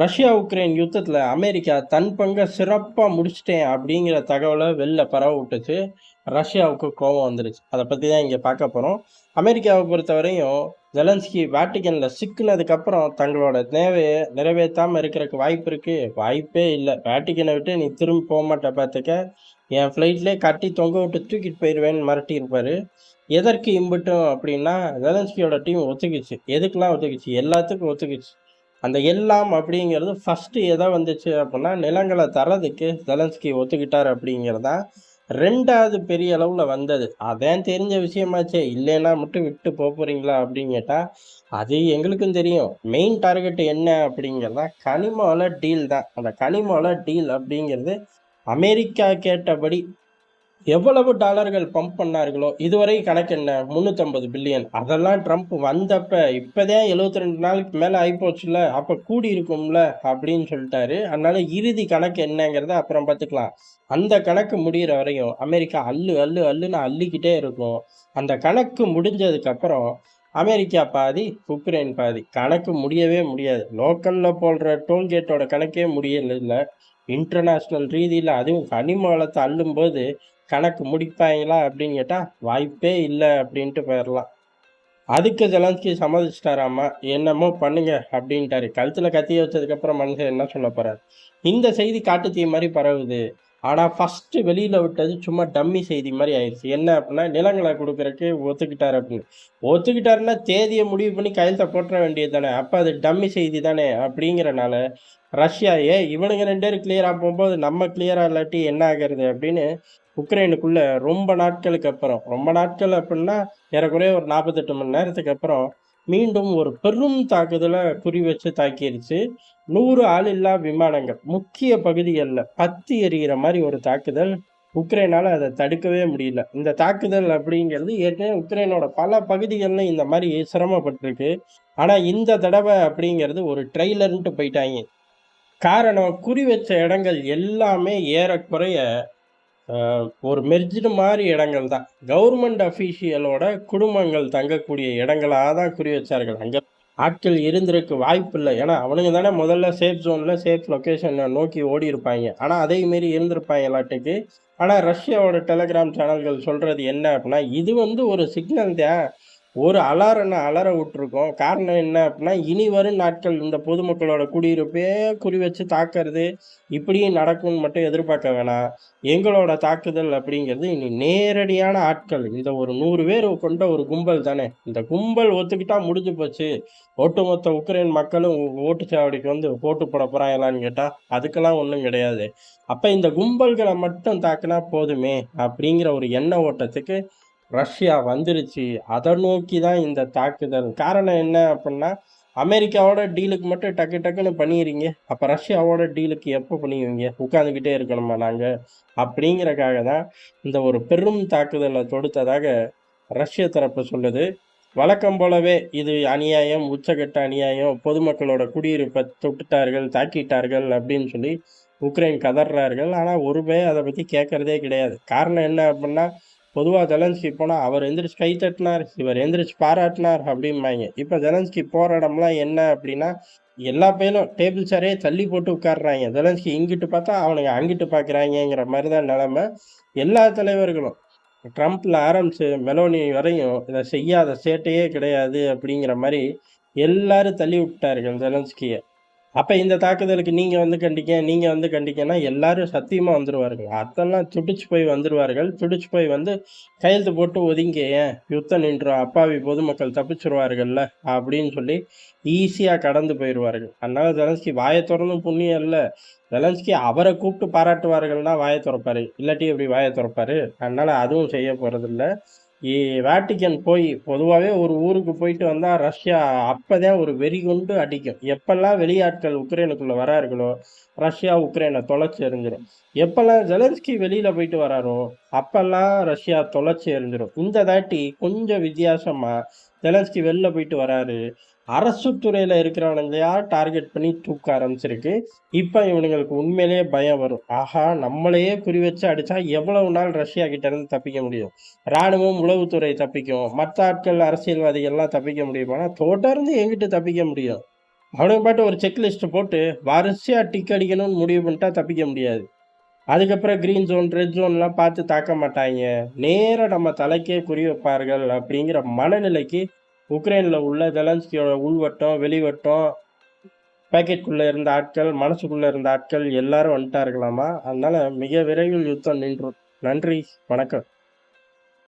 Russia Ukraine யுத்தத்தில் America தன் பங்கை சிறப்பாக முடிச்சிட்டேன் அப்படிங்கிற தகவலை வெளில பரவ விட்டுச்சு ரஷ்யாவுக்கு கோபம் வந்துருச்சு. அதை பற்றி தான் இங்கே பார்க்க போகிறோம் அமெரிக்காவை பொறுத்தவரையும் ஜெலன்ஸ்கி வேட்டிக்கனில் சிக்கினதுக்கப்புறம் தங்களோட தேவையை நிறைவேற்றாமல் இருக்கிறதுக்கு வாய்ப்பு இருக்குது வாய்ப்பே இல்லை. வேட்டிக்கனை விட்டு நீ திரும்பி போக மாட்ட பார்த்துக்க. என் ஃப்ளைட்லேயே கட்டி தொங்க விட்டு தூக்கிட்டு போயிடுவேன்னு மிரட்டியிருப்பார். எதற்கு இம்பிட்டும் அப்படின்னா ஜெலன்ஸ்கியோட டீம் ஒத்துக்குச்சு. எதுக்கெலாம் ஒத்துக்குச்சு? எல்லாத்துக்கும் ஒத்துக்குச்சு. அந்த எல்லாம் அப்படிங்கிறது ஃபஸ்ட்டு எதை வந்துச்சு அப்படின்னா நிலங்களை தரதுக்கு ஜெலன்ஸ்கி ஒத்துக்கிட்டார் அப்படிங்கிறதான் ரெண்டாவது பெரிய அளவில் வந்தது. அதான் தெரிஞ்ச விஷயமாச்சே. இல்லைன்னா மட்டும் விட்டு போக போகிறீங்களா அப்படின்னு கேட்டால் அது எங்களுக்கும் தெரியும். மெயின் டார்கெட் என்ன அப்படிங்கிறதா கனிமோல டீல் தான். அந்த கனிமோல டீல் அப்படிங்கிறது அமெரிக்கா கேட்டபடி எவ்வளவு டாலர்கள் பம்ப் பண்ணார்களோ இதுவரை கணக்கு என்ன? முந்நூற்றம்பது பில்லியன். அதெல்லாம் ட்ரம்ப் வந்தப்ப இப்போதான் எழுபத்தி ரெண்டு நாளுக்கு மேலே ஆகிப்போச்சுல அப்போ கூடி இருக்கும்ல அப்படின்னு சொல்லிட்டாரு. அதனால இறுதி கணக்கு என்னங்கிறத அப்புறம் பார்த்துக்கலாம். அந்த கணக்கு முடிகிற வரையும் அமெரிக்கா அள்ளு அள்ளு அள்ளுன்னு அள்ளிக்கிட்டே இருக்கும். அந்த கணக்கு முடிஞ்சதுக்கப்புறம் அமெரிக்கா பாதி உக்ரைன் பாதி. கணக்கு முடியவே முடியாது. லோக்கலில் போடுற டோல்கேட்டோட கணக்கே முடியல. இல்லை இன்டர்நேஷ்னல் ரீதியில் அதுவும் கனிம வளத்தை அள்ளும்போது கணக்கு முடிப்பாங்களா அப்படின்னு கேட்டால் வாய்ப்பே இல்லை அப்படின்ட்டு போயிடலாம் அதுக்கு ஜெலன்ஸ்கி சம்மதிச்சிட்டாராமா என்னமோ பண்ணுங்க அப்படின்ட்டாரு. கழுத்தில் கத்தி வச்சதுக்கப்புறம் மனுஷன் என்ன சொல்ல போகிறார் இந்த செய்தி காட்டுத்தீ மாதிரி பரவுது. ஆனால் ஃபஸ்ட்டு வெளியில் விட்டது சும்மா டம்மி செய்தி மாதிரி ஆயிடுச்சு என்ன அப்படின்னா நிலங்களை கொடுக்குறக்கு ஒத்துக்கிட்டாரு அப்படின்னு. ஒத்துக்கிட்டாருன்னா தேதியை முடிவு பண்ணி கையெழுத்த போட்டுற வேண்டியது தானே அப்போ அது டம்மி செய்தி தானே அப்படிங்கிறனால ரஷ்யா ஏ இவனுங்க ரெண்டு பேரும் கிளியராக போகும்போது நம்ம கிளியராக இல்லாட்டி என்ன ஆகிறது? அப்படின்னு உக்ரைனுக்குள்ளே ரொம்ப நாட்களுக்கு அப்புறம் ரொம்ப நாட்கள் அப்படின்னா ஏறக்குறைய ஒரு நாற்பத்தெட்டு மணி நேரத்துக்கு அப்புறம் மீண்டும் ஒரு பெரும் தாக்குதலை குறி வச்சு தாக்கிருச்சு. நூறு ஆளில்லா விமானங்கள். முக்கிய பகுதிகளில் பத்தி எறிகிற மாதிரி ஒரு தாக்குதல். உக்ரைனால் அதை தடுக்கவே முடியல. இந்த தாக்குதல் அப்படிங்கிறது ஏற்கனவே உக்ரைனோட பல பகுதிகளில் இந்த மாதிரி சிரமப்பட்டிருக்கு. ஆனால் இந்த தடவை அப்படிங்கிறது ஒரு ட்ரெய்லர்ன்ட்டு போயிட்டாங்க. காரணம் குறி வச்ச இடங்கள் எல்லாமே ஏறக்குறைய ஒரு மெர்ஜிடு மாதிரி இடங்கள் தான். கவர்மெண்ட் அஃபீஷியலோட குடும்பங்கள் தங்கக்கூடிய இடங்களாக தான் குறி வச்சார்கள். அங்கே ஆட்கள் இருந்திருக்கு வாய்ப்பு இல்லை ஏன்னா அவனுங்க தானே முதல்ல சேஃப் ஜோனில் சேஃப் லொக்கேஷனை நோக்கி ஓடி இருப்பாங்க. ஆனால் அதே மாரி இருந்திருப்பாங்க எல்லாட்டுக்கு ஆனால் ரஷ்யாவோட டெலகிராம் சேனல்கள் சொல்கிறது என்ன அப்படின்னா இது வந்து ஒரு சிக்னல் தான். ஒரு அலாரனை அலற விட்டுருக்கோம். காரணம் என்ன அப்படின்னா இனி வரும் நாட்கள் இந்த பொதுமக்களோட குடியிருப்பே குறி வச்சு தாக்குறது இப்படியும் நடக்கும்னு மட்டும் எதிர்பார்க்க வேணாம். எங்களோட தாக்குதல் அப்படிங்கிறது இனி நேரடியான ஆட்கள் இந்த ஒரு நூறு பேர் கொண்ட ஒரு கும்பல் தானே. இந்த கும்பல் ஒத்துக்கிட்டா முடிஞ்சு போச்சு. ஒட்டுமொத்த உக்ரைன் மக்களும் ஓட்டுச்சாவடிக்கு வந்து ஓட்டு போட போறாங்களான்னு கேட்டால் அதுக்கெல்லாம் ஒன்றும் கிடையாது. அப்போ இந்த கும்பல்களை மட்டும் தாக்குனா போதுமே அப்படிங்கிற ஒரு எண்ண ஓட்டத்துக்கு ரஷ்யா வந்துருச்சு. அதை நோக்கி தான் இந்த தாக்குதல். காரணம் என்ன அப்படின்னா அமெரிக்காவோட டீலுக்கு மட்டும் டக்கு டக்குன்னு பண்ணிடுறீங்க. அப்போ ரஷ்யாவோட டீலுக்கு எப்போ பண்ணுவீங்க உட்காந்துக்கிட்டே இருக்கணுமா நாங்கள் அப்படிங்கிறக்காக தான் இந்த ஒரு பெரும் தாக்குதலை தொடுத்ததாக ரஷ்ய தரப்பு சொல்லுது. வழக்கம் போலவே இது அநியாயம் உச்சகட்ட அநியாயம் பொதுமக்களோட குடியிருப்பை தொட்டுட்டார்கள் தாக்கிட்டார்கள் அப்படின்னு சொல்லி உக்ரைன் கதறார்கள். ஆனால் ஒருவே அதை பற்றி கேட்குறதே கிடையாது. காரணம் என்ன அப்படின்னா பொதுவாக ஜெலன்ஸ்கி போனால் அவர் எந்திரிச்சு கை தட்டினார் இவர் எந்திரிச்சு பாராட்டினார் அப்படிம்பாங்க. இப்போ ஜெலன்ஸ்கி போகிற இடம்லாம் என்ன அப்படின்னா எல்லா பேரும் டேபிள் சேரே தள்ளி போட்டு உட்காடுறாங்க ஜெலன்ஸ்கி இங்கிட்டு பார்த்தா அவனுங்க அங்கிட்டு பார்க்குறாங்கங்கிற மாதிரி தான் நிலமை எல்லா தலைவர்களும். ட்ரம்ப்ல ஆரம்பிச்சு மெலோனி வரையும் இதை செய்யாத சேட்டையே கிடையாது அப்படிங்கிற மாதிரி எல்லாரும் தள்ளி விட்டார்கள் ஜெலன்ஸ்கியை. அப்போ இந்த தாக்குதலுக்கு நீங்கள் வந்து கண்டிக்க நீங்கள் வந்து கண்டிக்கன்னா எல்லாரும் சத்தியமாக வந்துடுவாருங்க அதெல்லாம் துடிச்சு போய் வந்துடுவார்கள் துடிச்சு போய் வந்து கையெழுத்து போட்டு ஒதுங்க ஏன் யுத்தம் நின்றோம் அப்பாவி பொதுமக்கள் தப்பிச்சிருவார்கள்ல அப்படின்னு சொல்லி ஈஸியாக கடந்து போயிடுவார்கள் அதனால் ஜெலன்ஸ்கி வாயை திறந்தும் புண்ணியம் இல்லை. ஜெலன்ஸ்கி அவரை கூப்பிட்டு பாராட்டுவார்கள்னா வாயை திறப்பாரு. இல்லாட்டி எப்படி வாயை திறப்பாரு? அதனால் அதுவும் செய்ய போகிறதில்ல வேட்டிக்கன் போய் பொதுவாகவே ஒரு ஊருக்கு போயிட்டு வந்தால் ரஷ்யா அப்போதான் ஒரு வெறி கொண்டு அடிக்கும். எப்பெல்லாம் வெளியாட்கள் உக்ரைனுக்குள்ளே வரார்களோ ரஷ்யா உக்ரைனை தொலைச்சி எறிஞ்சிடும் எப்பெல்லாம் ஜெலன்ஸ்கி வெளியில் போயிட்டு வராரோ அப்பெல்லாம் ரஷ்யா தொலைச்சி எறிஞ்சிடும் இந்த தாட்டி கொஞ்சம் வித்தியாசமாக ஜெலன்ஸ்கி வெளில போயிட்டு வராரு. அரசு துறையில் இருக்கிறவனுங்களையா டார்கெட் பண்ணி தூக்க ஆரம்பிச்சிருக்கு. இப்போ இவனுங்களுக்கு உண்மையிலேயே பயம் வரும். ஆஹா நம்மளையே குறி வச்சு அடித்தா எவ்வளவு நாள் ரஷ்யா கிட்டேருந்து தப்பிக்க முடியும்? ராணுவம் உளவுத்துறை தப்பிக்கும். மற்ற ஆட்கள் அரசியல்வாதிகள்லாம் தப்பிக்க முடியுமானா தொடர்ந்து எங்கிட்ட தப்பிக்க முடியும். அவனுங்க பாட்டு ஒரு செக்லிஸ்ட்டு போட்டு வரிசையாக டிக் அடிக்கணும்னு முடிவு பண்ணிட்டா தப்பிக்க முடியாது. அதுக்கப்புறம் கிரீன் ஜோன் ரெட் ஜோன்லாம் பார்த்து தாக்க மாட்டாங்க. நேராக நம்ம தலைக்கே குறி வைப்பார்கள் அப்படிங்கிற மனநிலைக்கு உக்ரைனில் உள்ள ஜெலன்ஸ்கியோட உள்வட்டம் வெளிவட்டம் பேக்கெட்டுக்குள்ளே இருந்த ஆட்கள் மனசுக்குள்ளே இருந்த ஆட்கள் எல்லாரும் வந்துட்டார்களாமா? அதனால் மிக விரைவில் யுத்தம் நின்றும் நன்றி வணக்கம்.